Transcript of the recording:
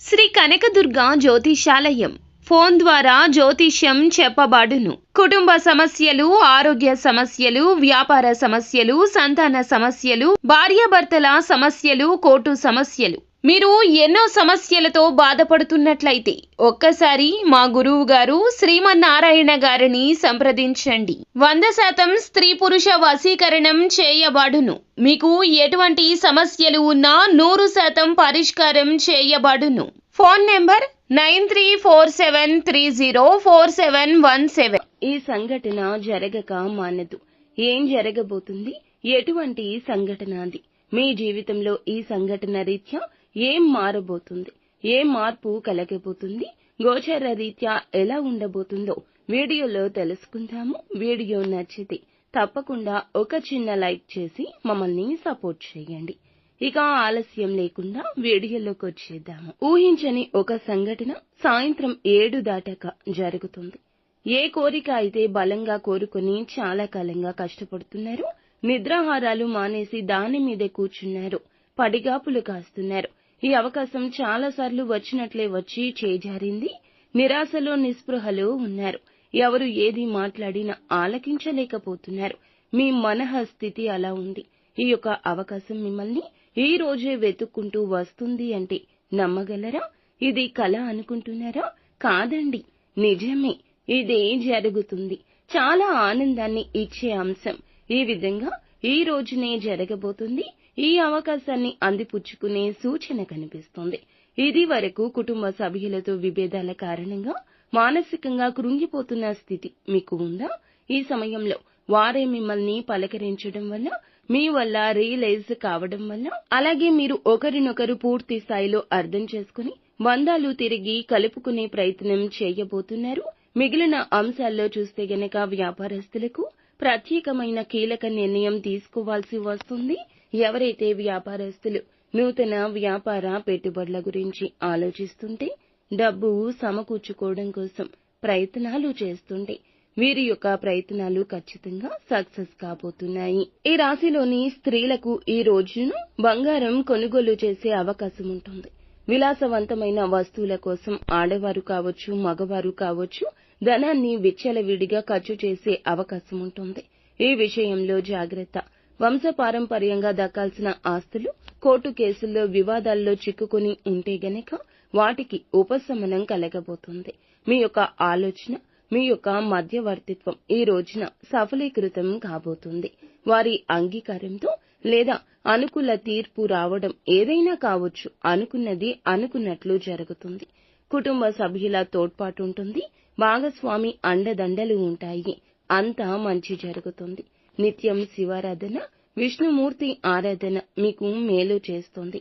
Shri Kanakadurga జ్యోతిషాలయం. Phone ద్వారా జ్యోతిష్యం చెప్పబడును. కుటుంబ సమస్యలు ఆరోగ్య సమస్యలు వ్యాపార సమస్యలు సంతాన సమస్యలు భార్యాభర్తల సమస్యలు కోర్టు సమస్యలు. మీరు ఎన్నో సమస్యలతో బాధపడుతున్నట్లయితే ఒక్కసారి మా గురువు గారు శ్రీమన్నారాయణ గారిని సంప్రదించండి. వంద శాతం స్త్రీ పురుష వశీకరణం చేయబడును. మీకు ఎటువంటి సమస్యలు ఉన్నా నూరు శాతం పరిష్కారం చేయబడును. Phone number nine three four seven three zero four seven one seven. ఈ సంఘటన జరగక మానదు. ఏం జరగబోతుంది? ఎటువంటి సంఘటన అది? మీ జీవితంలో ఈ సంఘటన రీత్యా ఏం మారబోతుంది? ఏ మార్పు కలగబోతుంది? గోచర రీత్యా ఎలా ఉండబోతుందో వీడియోలో తెలుసుకుందాము. వీడియో నచ్చితే తప్పకుండా ఒక చిన్న లైక్ చేసి మమ్మల్ని సపోర్ట్ చేయండి. ఇక ఆలస్యం లేకుండా వీడియోలోకి వచ్చేద్దాము. ఊహించని ఒక సంఘటన సాయంత్రం ఏడు దాటాక జరుగుతుంది. ఏ కోరిక అయితే బలంగా కోరుకుని చాలా కాలంగా కష్టపడుతున్నారు నిద్రాహారాలు మానేసి దాని మీదే కూర్చున్నారు పడిగాపులు కాస్తున్నారు. ఈ అవకాశం చాలా సార్లు వచ్చినట్లే వచ్చి చేజారింది. నిరాశలో నిస్పృహలో ఉన్నారు. ఎవరు ఏది మాట్లాడినా ఆలకించలేకపోతున్నారు. మీ మనః స్థితి అలా ఉంది. ఈ యొక్క అవకాశం మిమ్మల్ని ఈ రోజే వెతుక్కుంటూ వస్తుంది అంటే నమ్మగలరా? ఇది కళ అనుకుంటున్నారా? కాదండి. నిజమే. ఇదే జరుగుతుంది. చాలా ఆనందాన్ని ఇచ్చే అంశం. ఈ విధంగా ఈ రోజునే జరగబోతుంది. ఈ అవకాశాన్ని అందిపుచ్చుకునే సూచన కనిపిస్తోంది. ఇది వరకు కుటుంబ సభ్యులతో విభేదాల కారణంగా మానసికంగా కృంగిపోతున్న స్థితి మీకు ఉందా? ఈ సమయంలో వారే మిమ్మల్ని పలకరించడం వల్ల మీ వల్ల రియలైజ్ కావడం వల్ల అలాగే మీరు ఒకరినొకరు పూర్తి స్థాయిలో అర్థం చేసుకుని బంధాలు తిరిగి కలుపుకునే ప్రయత్నం చేయబోతున్నారు. మిగిలిన అంశాల్లో చూస్తే గనక వ్యాపారస్తులకు ప్రత్యేకమైన కీలక నిర్ణయం తీసుకోవాల్సి వస్తుంది. ఎవరైతే వ్యాపారస్తులు నూతన వ్యాపార పెట్టుబడుల గురించి ఆలోచిస్తుంటే డబ్బు సమకూర్చుకోవడం కోసం ప్రయత్నాలు చేస్తుంటే వీరి యొక్క ప్రయత్నాలు ఖచ్చితంగా సక్సెస్ కాబోతున్నాయి. ఈ రాశిలోని స్త్రీలకు ఈ రోజును బంగారం కొనుగోలు చేసే అవకాశం ఉంటుంది. విలాసవంతమైన వస్తువుల కోసం ఆడవారు కావచ్చు మగవారు కావచ్చు ధనాన్ని విచ్చలవిడిగా ఖర్చు చేసే అవకాశం ఉంటుంది. ఈ విషయంలో జాగ్రత్త. వంశపారంపర్యంగా దక్కాల్సిన ఆస్తులు కోర్టు కేసుల్లో వివాదాల్లో చిక్కుకుని ఉంటే గనక వాటికి ఉపశమనం కలగబోతుంది. మీ యొక్క ఆలోచన మీ యొక్క మధ్యవర్తిత్వం ఈ రోజున సఫలీకృతం కాబోతుంది. వారి అంగీకారంతో లేదా అనుకూల తీర్పు రావడం ఏదైనా కావచ్చు అనుకున్నది అనుకున్నట్లు జరుగుతుంది. కుటుంబ సభ్యుల తోడ్పాటు ఉంటుంది భాగస్వామి అండదండలు ఉంటాయి. అంతా మంచి జరుగుతుంది. నిత్యం శివారాధన విష్ణుమూర్తి ఆరాధన మీకు మేలు చేస్తుంది.